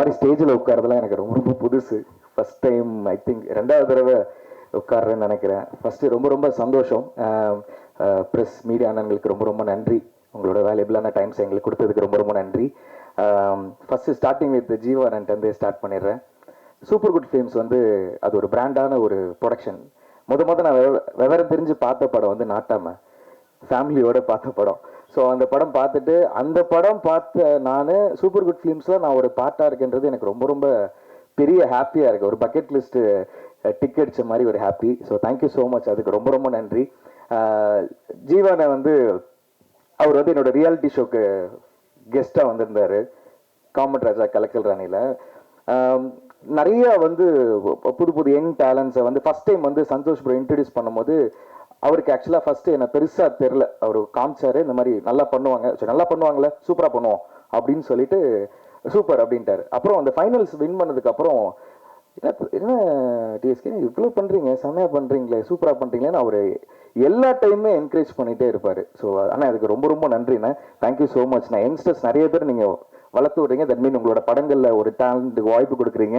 மாதிரி ஸ்டேஜில் உட்காரதெல்லாம் எனக்கு ரொம்ப ரொம்ப புதுசு. ஃபஸ்ட் டைம் ஐ திங்க் ரெண்டாவது தடவை உட்கார்றேன்னு நினைக்கிறேன். ஃபஸ்ட்டு ரொம்ப ரொம்ப சந்தோஷம். ப்ரெஸ் மீடியா அண்ணன்களுக்கு ரொம்ப ரொம்ப நன்றி. உங்களோட வேல்யூபிளான டைம்ஸ் எங்களுக்கு கொடுத்ததுக்கு ரொம்ப ரொம்ப நன்றி. ஃபஸ்ட்டு ஸ்டார்டிங் வித் ஜீவானன்ட்டு ஸ்டார்ட் பண்ணிடுறேன். சூப்பர் குட் ஃபிலிம்ஸ் வந்து அது ஒரு பிராண்டான ஒரு ப்ரொடக்ஷன் முத முத நான் விவரம் தெரிஞ்சு பார்த்த படம் வந்து நாட்டாம. ஃபேமிலியோட பார்த்த படம். ஸோ அந்த படம் பார்த்துட்டு அந்த படம் பார்த்த நான் சூப்பர் குட் ஃபிலிம்ஸில் நான் ஒரு பாட்டாக இருக்கேன்றது எனக்கு ரொம்ப ரொம்ப பெரிய ஹாப்பியாக இருக்குது ஒரு பக்கெட் லிஸ்ட்டு டிக் அடித்த மாதிரி ஒரு happy so thank you so much அதுக்கு ரொம்ப ரொம்ப நன்றி. ஜீவானை வந்து அவர் வந்து என்னோட ரியாலிட்டி ஷோக்கு கெஸ்ட்டாக வந்திருந்தார். காமட் ராஜா கலக்கல் ராணியில். நிறைய வந்து புது புது யங் டேலண்ட்ஸை வந்து ஃபஸ்ட் டைம் வந்து சந்தோஷ் ப்ரோ இன்ட்ரடியூஸ் பண்ணும்போது அவருக்கு ஆக்சுவலாக ஃபர்ஸ்ட் என்ன பெருசாக தெரில அவர் காமிச்சாரு இந்த மாதிரி நல்லா பண்ணுவாங்க. சரி நல்லா பண்ணுவாங்களே சூப்பராக பண்ணுவோம் அப்படின்னு சொல்லிட்டு சூப்பர் அப்படின்ட்டாரு. அப்புறம் அந்த ஃபைனல்ஸ் வின் பண்ணதுக்கப்புறம் என்ன என்ன டிஎஸ்கே இவ்வளோ பண்ணுறீங்க செம்மையாக பண்ணுறீங்களே சூப்பராக பண்ணுறீங்களேன்னு அவர் எல்லா டைமுமே என்கரேஜ் பண்ணிகிட்டே இருப்பார். ஸோ ஆனால் அதுக்கு ரொம்ப ரொம்ப நன்றிண்ணே. தேங்க்யூ ஸோ மச் நான் யங்ஸ்டர்ஸ் நிறைய பேர் நீங்கள் வளர்த்து விடுறீங்க. தட் மீன் உங்களோட படங்களில் ஒரு டேலண்ட்டுக்கு வாய்ப்பு கொடுக்குறீங்க.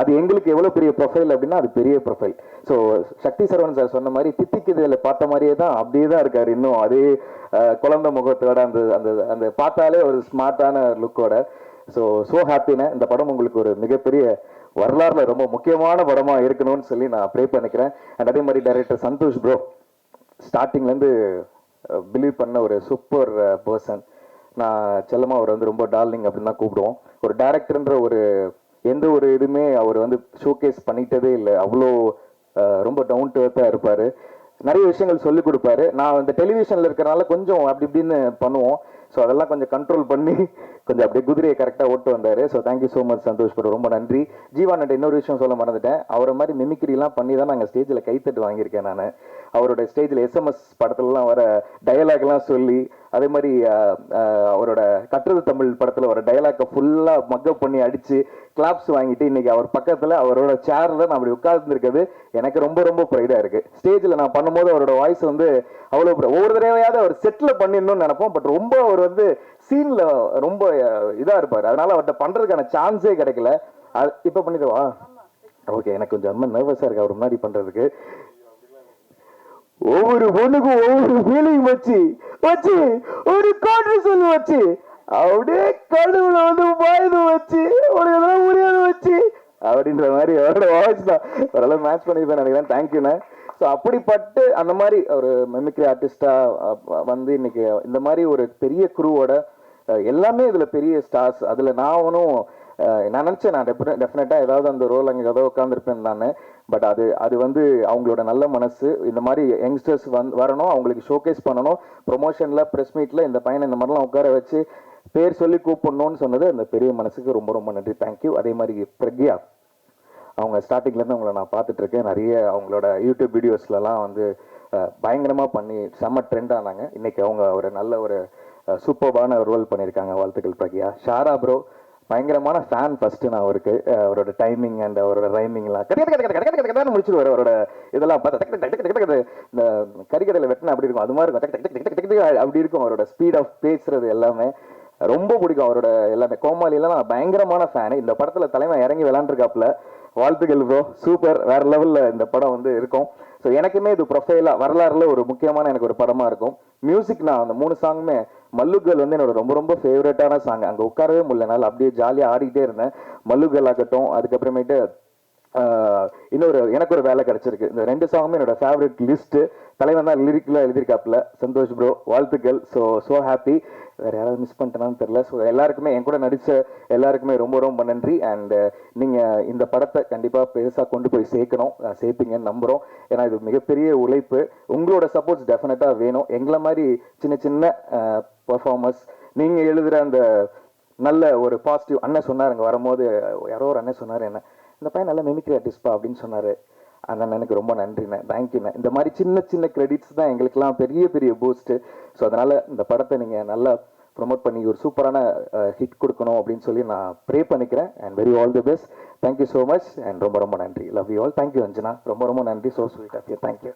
அது எங்களுக்கு எவ்வளோ பெரிய ப்ரொஃபைல் அப்படின்னா அது பெரிய profile so Sakthi Saravanan sir சொன்ன மாதிரி தித்திக்குதில் பார்த்த மாதிரியே தான் அப்படியே தான் இருக்கார் இன்னும். அதே குழந்த குழந்தை முகத்தோட அந்த அந்த அந்த பார்த்தாலே ஒரு ஸ்மார்ட்டான லுக்கோட ஸோ ஸோ ஹாப்பினே இந்த படம் உங்களுக்கு ஒரு மிகப்பெரிய வரலாறுல ரொம்ப முக்கியமான படமா இருக்கணும்னு சொல்லி நான் ப்ரே பண்ணிக்கிறேன். அண்ட் அதே மாதிரி டைரக்டர் சந்தோஷ் ப்ரோ ஸ்டார்டிங்லேருந்து பிலீவ் பண்ண ஒரு சூப்பர் பர்சன் நான் செல்லமா அவர் வந்து ரொம்ப டார்லிங் அப்படின்னு தான் கூப்பிடுவோம். ஒரு டேரக்டர்ன்ற ஒரு எந்த ஒரு இதுவுமே அவர் வந்து ஷோகேஸ் பண்ணிட்டதே இல்லை. அவ்வளோ ரொம்ப டவுன் டு அர்த்தாக இருப்பார். நிறைய விஷயங்கள் சொல்லி கொடுப்பாரு. நான் இந்த டெலிவிஷனில் இருக்கிறனால கொஞ்சம் அப்படி இப்படின்னு பண்ணுவோம். ஸோ அதெல்லாம் கொஞ்சம் கண்ட்ரோல் பண்ணி கொஞ்சம் அப்படியே குதிரையை கரெக்டாக ஓட்டு வந்தார். So thank you so much Santhosh but ரொம்ப நன்றி. ஜீவானட்ட இன்னொரு விஷயம் சொல்ல மறந்துட்டேன். அவரை மாதிரி மிமிக்ரிலாம் பண்ணி தான் நாங்கள் ஸ்டேஜில் கைத்தட்டு வாங்கியிருக்கேன் நான். அவரோட ஸ்டேஜில் எஸ்எம்எஸ் படத்துலலாம் வர டயலாக்லாம் சொல்லி அதே மாதிரி அவரோட கட்டுறது தமிழ் படத்தில் வர டயலாக்கை ஃபுல்லாக மக்கப் பண்ணி அடித்து கிளாப்ஸ் வாங்கிட்டு இன்னைக்கு அவர் பக்கத்தில் அவரோட சேரில் நான் அப்படி உட்கார்ந்துருக்கிறது எனக்கு ரொம்ப ரொம்ப ப்ரைடாக இருக்குது ஸ்டேஜில் நான் பண்ணும்போது அவரோட வாய்ஸ் வந்து அவ்வளோ ஒவ்வொரு தடவையாவது அவர் செட்டில் பண்ணிடணும்னு நினைப்போம். பட் ரொம்ப அவர் வந்து சீனில் ரொம்ப இதாக இருப்பார். அதனால அவர்கிட்ட பண்ணுறதுக்கான சான்ஸே கிடைக்கல. அது இப்போ பண்ணிடுவா? ஓகே எனக்கு கொஞ்சம் ரொம்ப நர்வஸாக இருக்கு. அவர் முன்னாடி பண்ணுறதுக்கு ஒவ்வொரு பொண்ணுக்கும் ஒவ்வொரு ஃபீலிங் வச்சு வச்சு ஒரு சொல்லு வச்சு அப்படியே கழுவுல வந்து பாயுது வச்சு உனக்கு எதனா முடியாது வச்சு அப்படின்ற மாதிரி அவரோட வாய்ஸ் தான். ஓரளவு மேட்ச் பண்ணியிருப்பேன் நினைக்கிறேன். தேங்க்யூண்ணே ஸோ அப்படிப்பட்டு அந்த மாதிரி ஒரு மெமிக்ரி ஆர்டிஸ்டாக வந்து இன்னைக்கு இந்த மாதிரி ஒரு பெரிய குரூவோட எல்லாமே இதில் பெரிய ஸ்டார்ஸ் அதில் நான் ஒன்றும் நான் நினச்சேன் நான் டெஃபினட்டாக ஏதாவது அந்த ரோல் அங்கே ஏதோ உட்காந்துருப்பேன் நான். பட் அது அது வந்து அவங்களோட நல்ல மனசு இந்த மாதிரி யங்ஸ்டர்ஸ் வந்து வரணும் அவங்களுக்கு ஷோகேஸ் பண்ணணும். ப்ரொமோஷனில் ப்ரெஸ் மீட்டில் இந்த பையனை இந்த மாதிரிலாம் உட்கார வச்சு பேர் சொல்லி கூப்பிடணும்னு சொன்னது அந்த பெரிய மனசுக்கு ரொம்ப ரொம்ப நன்றி. தேங்க்யூ அதே மாதிரி பிரக்யா. அவங்க ஸ்டார்டிங்லேருந்து அவங்கள நான் பார்த்துட்ருக்கேன் நிறைய அவங்களோட யூடியூப் வீடியோஸ்லலாம் வந்து பயங்கரமாக பயங்கரமா பண்ணி செம்ம ட்ரெண்ட் ஆனாங்க. இன்னைக்கு அவங்க ஒரு நல்ல ஒரு சூப்பர்பான ரோல் பண்ணியிருக்காங்க வாழ்த்துக்கள் பிரக்யா. ஷாரா ப்ரோ பயங்கரமான ஃபேன் ஃபஸ்ட்டு நான் அவருக்கு அவரோட டைமிங் அண்ட் அவரோட ரைமிங்லாம் கட கட கட கட கட அவரோட இதெல்லாம் பார்த்தா. டக்கு டக்கு டக்கு டக்கு இந்த கறிக்கடையில் வெட்டினா அப்படி இருக்கும். அது மாதிரி இருக்கும். டக்கு டக்கு டக்கு டக்கு அப்படி இருக்கும் அவரோட ஸ்பீட் ஆஃப் பேசுறது எல்லாமே. ரொம்ப பிடிக்கும் அவரோட எல்லாமே. கோமாளிலாம் நான் பயங்கரமான ஃபேனு இந்த படத்தில் தலைமை இறங்கி விளாண்டுருக்காப்புல வாழ்த்துக்கள் ப்ரோ சூப்பர் வேற லெவல்ல இந்த படம் வந்து இருக்கும். ஸோ எனக்குமே இது ப்ரொஃபைலா வரலாறுல ஒரு முக்கியமான எனக்கு ஒரு படமா இருக்கும். மியூசிக் நான் அந்த மூணு சாங்குமே மல்லுகல் வந்து என்னோட ரொம்ப ரொம்ப ஃபேவரட்டான சாங் அங்கே உட்காரவே முடியலனால அப்படியே ஜாலியாக ஆடிக்கிட்டே இருந்தேன். மல்லுகல் ஆகட்டும் அதுக்கப்புறமேட்டு இன்னொரு எனக்கு ஒரு வேலை கிடைச்சிருக்கு. இந்த ரெண்டு சாங்குமே என்னோட ஃபேவரட் லிஸ்ட்டு தலைவன் தான் லிரிக்லாம் எழுதியிருக்காப்புல. சந்தோஷ் ப்ரோ வாழ்த்துக்கள். ஸோ ஸோ ஹாப்பி வேறு யாராவது மிஸ் பண்ணிட்டேனான்னு தெரில ஸோ எல்லாருக்குமே என் கூட நடித்த எல்லாருக்குமே ரொம்ப ரொம்ப நன்றி. அண்ட் நீங்கள் இந்த படத்தை கண்டிப்பாக பெருசாக கொண்டு போய் சேர்க்கணும். சேர்ப்பீங்கன்னு நம்புகிறோம் ஏன்னா இது மிகப்பெரிய உழைப்பு. உங்களோட சப்போர்ட்ஸ் டெஃபினட்டாக வேணும். எங்களை மாதிரி சின்ன சின்ன பர்ஃபார்மர்ஸ் நீங்கள் எழுதுகிற அந்த நல்ல ஒரு பாசிட்டிவ் அண்ணன் சொன்னாருங்க வரும்போது யாரோ ஒரு அண்ணன் சொன்னார் என்ன இந்த பையன் நல்ல மெமிக்ரி ஆர்டிஸ்ட்பா அப்படின்னு சொன்னார். அந்த அண்ணனுக்கு ரொம்ப நன்றிண்ணே தேங்க்யூண்ணே இந்த மாதிரி சின்ன சின்ன கிரெடிட்ஸ் தான் எங்களுக்கெல்லாம் பெரிய பெரிய பூஸ்ட்டு ஸோ அதனால் இந்த படத்தை நீங்கள் நல்லா ப்ரொமோட் பண்ணி ஒரு சூப்பரான ஹிட் கொடுக்கணும் அப்படின்னு சொல்லி நான் ப்ரே பண்ணிக்கிறேன். And very all the best thank you so much and ரொம்ப ரொம்ப நன்றி. Love you all thank you Anjana. ரொம்ப ரொம்ப நன்றி. So sweet of you thank you